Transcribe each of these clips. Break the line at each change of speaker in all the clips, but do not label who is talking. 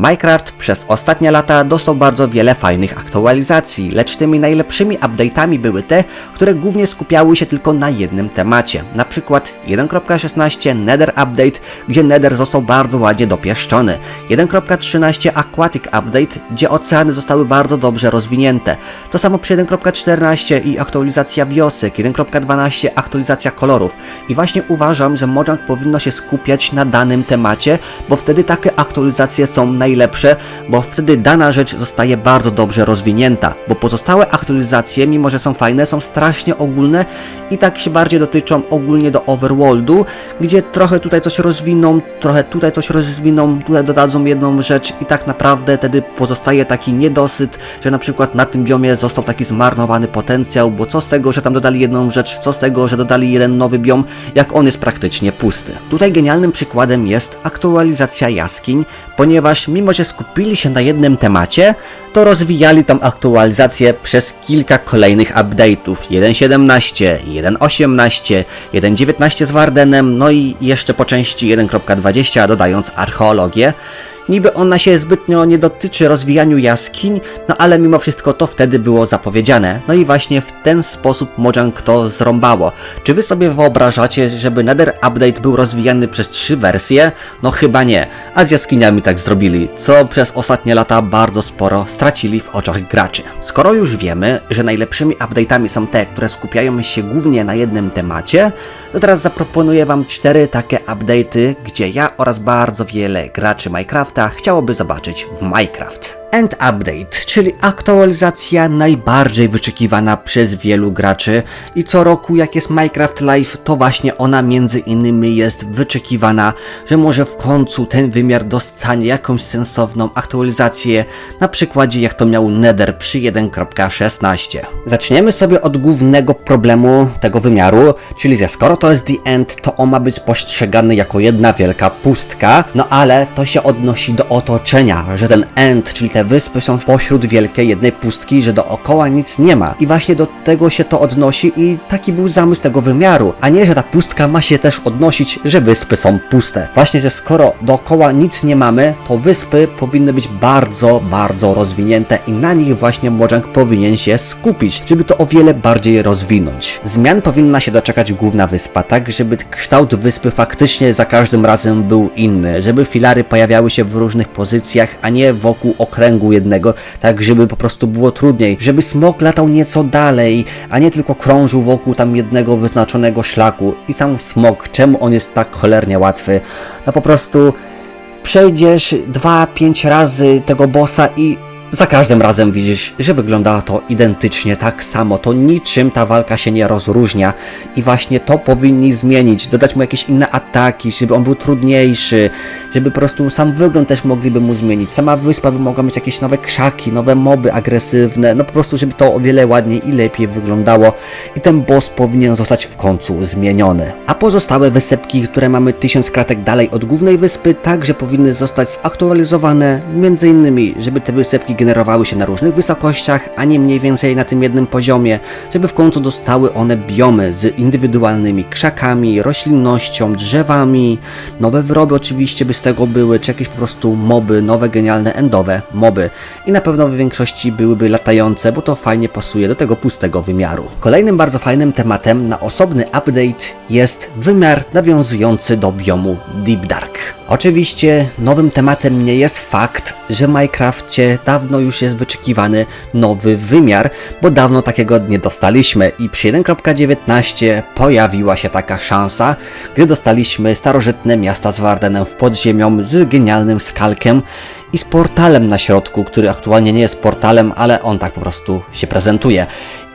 Minecraft przez ostatnie lata dostał bardzo wiele fajnych aktualizacji, lecz tymi najlepszymi update'ami były te, które głównie skupiały się tylko na jednym temacie. Na przykład 1.16 Nether Update, gdzie Nether został bardzo ładnie dopieszczony. 1.13 Aquatic Update, gdzie oceany zostały bardzo dobrze rozwinięte. To samo przy 1.14 i aktualizacja wiosek, 1.12 aktualizacja kolorów. I właśnie uważam, że Mojang powinno się skupiać na danym temacie, bo wtedy takie aktualizacje są najlepsze, bo wtedy dana rzecz zostaje bardzo dobrze rozwinięta, bo pozostałe aktualizacje, mimo że są fajne, są strasznie ogólne i tak się bardziej dotyczą ogólnie do overworldu, gdzie trochę tutaj coś rozwiną, trochę tutaj coś rozwiną, tutaj dodadzą jedną rzecz i tak naprawdę wtedy pozostaje taki niedosyt, że na przykład na tym biomie został taki zmarnowany potencjał, bo co z tego, że tam dodali jedną rzecz, co z tego, że dodali jeden nowy biom, jak on jest praktycznie pusty. Tutaj genialnym przykładem jest aktualizacja jaskiń, ponieważ mimo, że skupili się na jednym temacie, to rozwijali tą aktualizację przez kilka kolejnych update'ów. 1.17, 1.18, 1.19 z Wardenem, no i jeszcze po części 1.20 dodając archeologię. Niby ona się zbytnio nie dotyczy rozwijaniu jaskiń, no ale mimo wszystko to wtedy było zapowiedziane. No i właśnie w ten sposób Mojang to zrąbało. Czy wy sobie wyobrażacie, żeby Nether Update był rozwijany przez trzy wersje? No chyba nie. A z jaskiniami tak zrobili, co przez ostatnie lata bardzo sporo stracili w oczach graczy. Skoro już wiemy, że najlepszymi update'ami są te, które skupiają się głównie na jednym temacie, to teraz zaproponuję wam cztery takie update'y, gdzie ja oraz bardzo wiele graczy Minecrafta chciałoby zobaczyć w Minecraft. End Update, czyli aktualizacja najbardziej wyczekiwana przez wielu graczy i co roku jak jest Minecraft Live, to właśnie ona między innymi jest wyczekiwana, że może w końcu ten wymiar dostanie jakąś sensowną aktualizację, na przykładzie jak to miał Nether przy 1.16. Zaczniemy sobie od głównego problemu tego wymiaru, czyli że skoro to jest The End, to on ma być postrzegany jako jedna wielka pustka, no ale to się odnosi do otoczenia, że ten End, czyli te wyspy są pośród wielkiej jednej pustki, że dookoła nic nie ma. I właśnie do tego się to odnosi i taki był zamysł tego wymiaru, a nie, że ta pustka ma się też odnosić, że wyspy są puste. Właśnie, że skoro dookoła nic nie mamy, to wyspy powinny być bardzo, bardzo rozwinięte i na nich właśnie Mojang powinien się skupić, żeby to o wiele bardziej rozwinąć. Zmian powinna się doczekać główna wyspa, tak żeby kształt wyspy faktycznie za każdym razem był inny, żeby filary pojawiały się w różnych pozycjach, a nie wokół okręgu jednego, tak żeby po prostu było trudniej, żeby smok latał nieco dalej, a nie tylko krążył wokół tam jednego wyznaczonego szlaku. I sam smok, czemu on jest tak cholernie łatwy? No po prostu przejdziesz 2-5 razy tego bossa i za każdym razem widzisz, że wygląda to identycznie tak samo. To niczym ta walka się nie rozróżnia i właśnie to powinni zmienić, dodać mu jakieś inne ataki, żeby on był trudniejszy, żeby po prostu sam wygląd też mogliby mu zmienić. Sama wyspa by mogła mieć jakieś nowe krzaki, nowe moby agresywne, no po prostu, żeby to o wiele ładniej i lepiej wyglądało i ten boss powinien zostać w końcu zmieniony. A pozostałe wysepki, które mamy tysiąc kratek dalej od głównej wyspy, także powinny zostać zaktualizowane, między innymi, żeby te wysepki generowały się na różnych wysokościach, a nie mniej więcej na tym jednym poziomie, żeby w końcu dostały one biomy z indywidualnymi krzakami, roślinnością, drzewami, nowe wyroby oczywiście by z tego były, czy jakieś po prostu moby, nowe genialne endowe moby i na pewno w większości byłyby latające, bo to fajnie pasuje do tego pustego wymiaru. Kolejnym bardzo fajnym tematem na osobny update jest wymiar nawiązujący do biomu Deep Dark. Oczywiście nowym tematem nie jest fakt, że w Minecrafcie dawno już jest wyczekiwany nowy wymiar, bo dawno takiego nie dostaliśmy i przy 1.19 pojawiła się taka szansa, gdy dostaliśmy starożytne miasta z Wardenem w podziemią z genialnym skalkiem i z portalem na środku, który aktualnie nie jest portalem, ale on tak po prostu się prezentuje.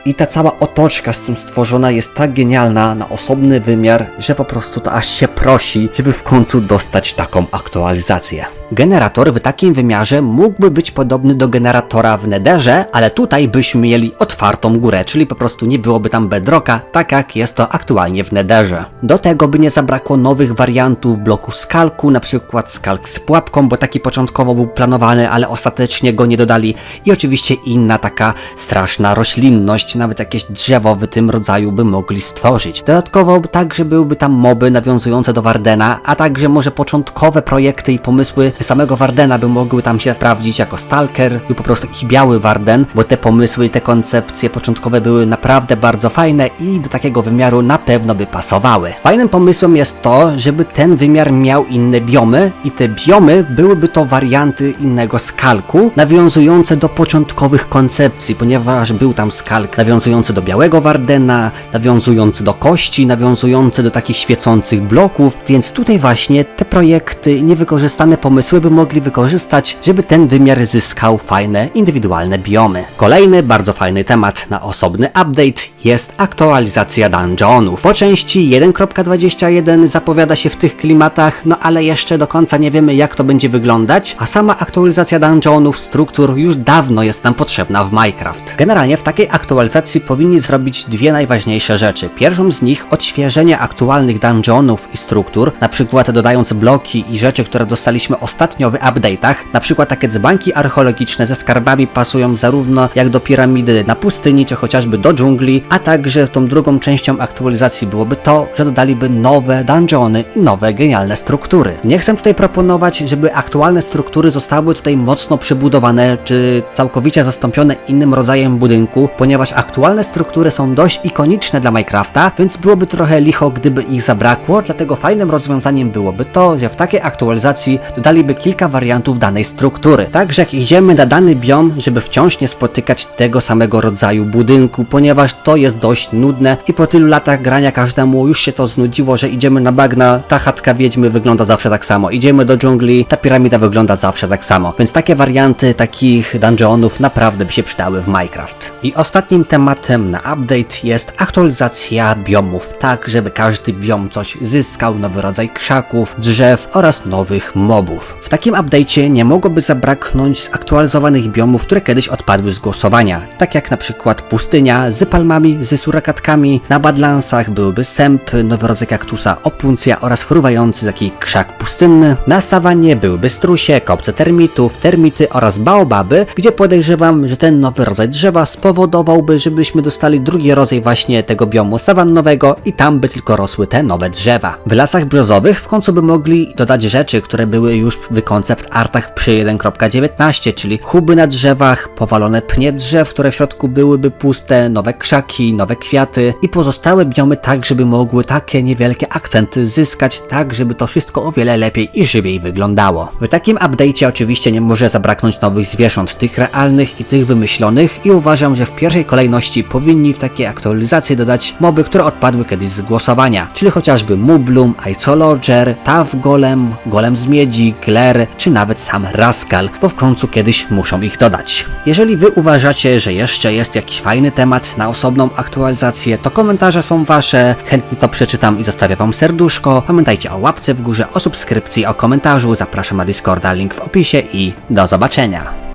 I ta cała otoczka z tym stworzona jest tak genialna na osobny wymiar, że po prostu to aż się prosi, żeby w końcu dostać taką aktualizację. Generator w takim wymiarze mógłby być podobny do generatora w Netherze, ale tutaj byśmy mieli otwartą górę, czyli po prostu nie byłoby tam bedrocka, tak jak jest to aktualnie w Netherze. Do tego by nie zabrakło nowych wariantów bloku skalku, na przykład skalk z pułapką, bo taki początkowo był planowany, ale ostatecznie go nie dodali i oczywiście inna taka straszna roślinność, nawet jakieś drzewo w tym rodzaju by mogli stworzyć. Dodatkowo także byłyby tam moby nawiązujące do Wardena, a także może początkowe projekty i pomysły samego Wardena by mogły tam się sprawdzić jako Stalker lub po prostu jakiś biały Warden, bo te pomysły te koncepcje początkowe były naprawdę bardzo fajne i do takiego wymiaru na pewno by pasowały. Fajnym pomysłem jest to, żeby ten wymiar miał inne biomy i te biomy byłyby to warianty innego skalku, nawiązujące do początkowych koncepcji, ponieważ był tam skalk nawiązujący do białego Wardena, nawiązujący do kości, nawiązujący do takich świecących bloków, więc tutaj właśnie te projekty, niewykorzystane pomysły by mogli wykorzystać, żeby ten wymiar zyskał fajne, indywidualne biomy. Kolejny bardzo fajny temat na osobny update jest aktualizacja dungeonów. Po części 1.21 zapowiada się w tych klimatach, no ale jeszcze do końca nie wiemy jak to będzie wyglądać, a sama aktualizacja dungeonów, struktur już dawno jest nam potrzebna w Minecraft. Generalnie w takiej aktualizacji powinni zrobić dwie najważniejsze rzeczy. Pierwszą z nich odświeżenie aktualnych dungeonów i struktur, na przykład dodając bloki i rzeczy, które dostaliśmy ostatnio w update'ach, na przykład takie dzbanki archeologiczne ze skarbami pasują zarówno jak do piramidy na pustyni, czy chociażby do dżungli, a także tą drugą częścią aktualizacji byłoby to, że dodaliby nowe dungeony i nowe genialne struktury. Nie chcę tutaj proponować, żeby aktualne struktury zostały tutaj mocno przebudowane, czy całkowicie zastąpione innym rodzajem budynku, ponieważ aktualne struktury są dość ikoniczne dla Minecrafta, więc byłoby trochę licho, gdyby ich zabrakło, dlatego fajnym rozwiązaniem byłoby to, że w takiej aktualizacji dodaliby kilka wariantów danej struktury. Także jak idziemy na dany biom, żeby wciąż nie spotykać tego samego rodzaju budynku, ponieważ to jest dość nudne i po tylu latach grania każdemu już się to znudziło, że idziemy na bagna, ta chatka wiedźmy wygląda zawsze tak samo, idziemy do dżungli, ta piramida wygląda zawsze tak samo, więc takie warianty takich dungeonów naprawdę by się przydały w Minecraft. I ostatnim tematem na update jest aktualizacja biomów, tak żeby każdy biom coś zyskał, nowy rodzaj krzaków, drzew oraz nowych mobów. W takim update'cie nie mogłoby zabraknąć zaktualizowanych biomów, które kiedyś odpadły z głosowania, tak jak na przykład pustynia z palmami, z surakatkami, na Badlandsach byłyby sęp, nowy rodzaj kaktusa opuncja oraz fruwający taki krzak pustynny, na sawannie byłyby strusie, kopce termitów, termity oraz baobaby, gdzie podejrzewam, że ten nowy rodzaj drzewa spowodowałby, żebyśmy dostali drugi rodzaj właśnie tego biomu sawannowego i tam by tylko rosły te nowe drzewa. W lasach brzozowych w końcu by mogli dodać rzeczy, które były już w koncept artach przy 1.19, czyli huby na drzewach, powalone pnie drzew, które w środku byłyby puste, nowe krzaki, nowe kwiaty i pozostałe biomy tak, żeby mogły takie niewielkie akcenty zyskać, tak żeby to wszystko o wiele lepiej i żywiej wyglądało. W takim update'cie oczywiście nie może zabraknąć nowych zwierząt, tych realnych i tych wymyślonych i uważam, że w pierwszej kolejności powinni w takiej aktualizacji dodać moby, które odpadły kiedyś z głosowania, czyli chociażby Mublum, Isolodger, Tav Golem, Golem z miedzi, Gler, czy nawet sam Rascal, bo w końcu kiedyś muszą ich dodać. Jeżeli wy uważacie, że jeszcze jest jakiś fajny temat na osobną aktualizację, to komentarze są wasze, chętnie to przeczytam i zostawię wam serduszko. Pamiętajcie o łapce w górze, o subskrypcji, o komentarzu, zapraszam na Discorda, link w opisie i do zobaczenia.